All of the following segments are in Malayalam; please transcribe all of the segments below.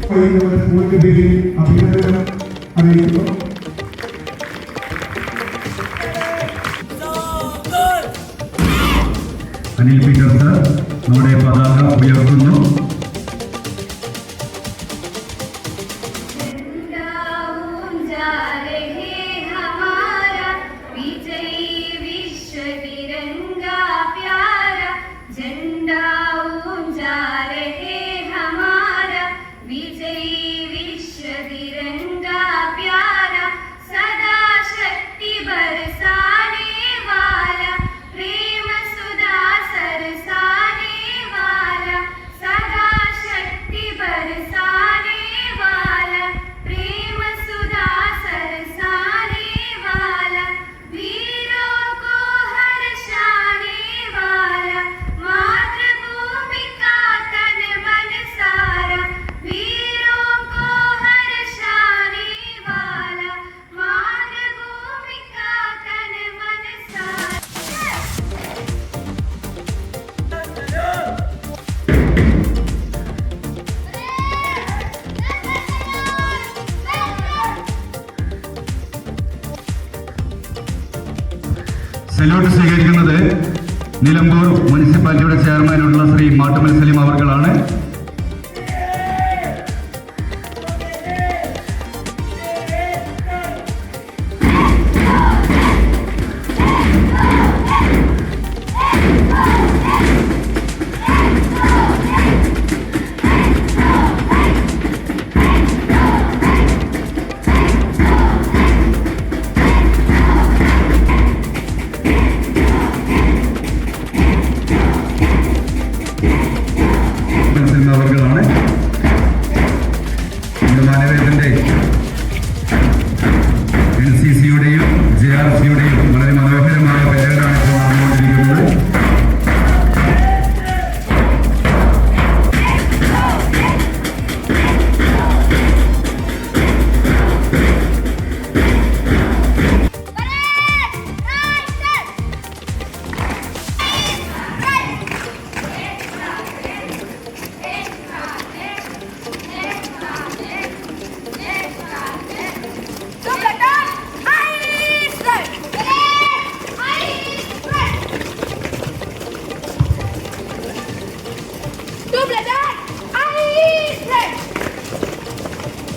നമ്മുടെ സ്കൂളിന്റെ പേരിൽ അഭിനന്ദനം അറിയിക്കുന്നു അനിൽ പീറ്റർ സർ നമ്മുടെ പതാക ഉയർത്തുന്നു then സല്യൂട്ട് സ്വീകരിക്കുന്നത് നിലമ്പൂർ മുനിസിപ്പാലിറ്റിയുടെ ചെയർമാനുള്ള ശ്രീ മാട്ടുമൽ സലീം അവർകളാണ്. സലീം അവർകളാണ്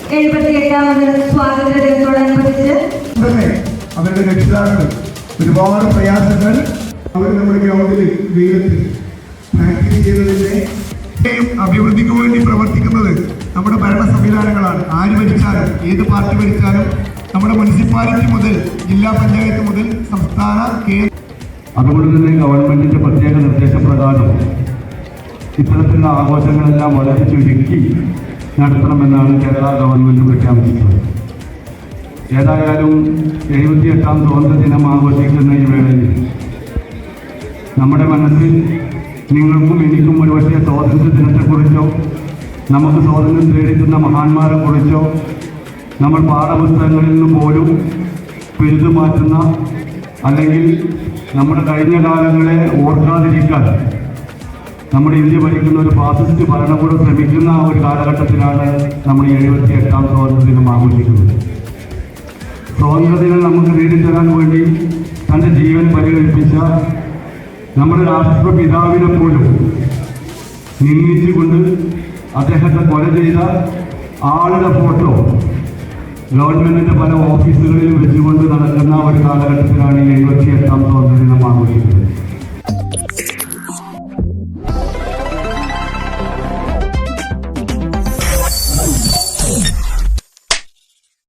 എഴുപത്തി എട്ടാമത് സ്വാതന്ത്ര്യ ദിനത്തോടനുബന്ധിച്ച് തന്നെ അവരുടെ രക്ഷിതാക്കൾ ഒരുപാട് പ്രയാസങ്ങൾ അവർ നമ്മുടെ ഗ്രൗണ്ടിൽ പ്രാക്ടീസ് ചെയ്തതിന്റെ അഭിവൃദ്ധിക്ക് വേണ്ടി പ്രവർത്തിക്കുന്നത് നമ്മുടെ ഭരണ സംവിധാനങ്ങളാണ് ആര് ഭരിച്ചാലും ഏത് പാർട്ടി ഭരിച്ചാലും നമ്മുടെ മുനിസിപ്പാലിറ്റി മുതൽ ജില്ലാ പഞ്ചായത്ത് മുതൽ സംസ്ഥാന കേന്ദ്ര അതുകൊണ്ട് തന്നെ ഗവൺമെന്റിന്റെ പ്രത്യേക നിർദ്ദേശപ്രകാരം ഇത്തരത്തിലുള്ള ആഘോഷങ്ങളെല്ലാം വളരെ ചുരുക്കി നടത്തണമെന്നാണ് കേരള ഗവൺമെന്റ് പ്രഖ്യാപിച്ചിട്ടുള്ളത് ഏതായാലും എഴുപത്തിയെട്ടാം സ്വാതന്ത്ര്യ ദിനം ആഘോഷിക്കുന്ന ഈ വേളയിൽ നമ്മുടെ മനസ്സിൽ നിങ്ങൾക്കും എനിക്കും ഒരുപക്ഷെ സ്വാതന്ത്ര്യ ദിനത്തെക്കുറിച്ചോ നമുക്ക് സ്വാതന്ത്ര്യം നേടിക്കുന്ന മഹാന്മാരെ കുറിച്ചോ നമ്മൾ പാഠപുസ്തകങ്ങളിൽ നിന്ന് പോലും പെരുതുമാറ്റുന്ന അല്ലെങ്കിൽ നമ്മുടെ കഴിഞ്ഞ കാലങ്ങളെ ഓർക്കാതിരിക്കാൻ നമ്മുടെ ഇന്ത്യ ഭരിക്കുന്ന ഒരു ഫാസിസ്റ്റ് ഭരണകൂടം ശ്രമിക്കുന്ന ഒരു കാലഘട്ടത്തിലാണ് നമ്മൾ ഈ എഴുപത്തി എട്ടാം സ്വാതന്ത്ര്യ ദിനം ആഘോഷിക്കുന്നത്. സ്വാതന്ത്ര്യദിനം നമുക്ക് നേടിത്തരാൻ വേണ്ടി തന്റെ ജീവൻ പരിഗണിപ്പിച്ച നമ്മുടെ രാഷ്ട്രപിതാവിനെ പോലും നിന്ദിച്ചുകൊണ്ട് അദ്ദേഹത്തെ കൊല ചെയ്ത ആളുടെ ഫോട്ടോ ഗവൺമെന്റിന്റെ പല ഓഫീസുകളിൽ വെച്ചുകൊണ്ട് നടക്കുന്ന ഒരു കാലഘട്ടത്തിലാണ് എഴുപത്തി എട്ടാം സ്വാതന്ത്ര്യ ദിനം ആഘോഷിക്കുന്നത്.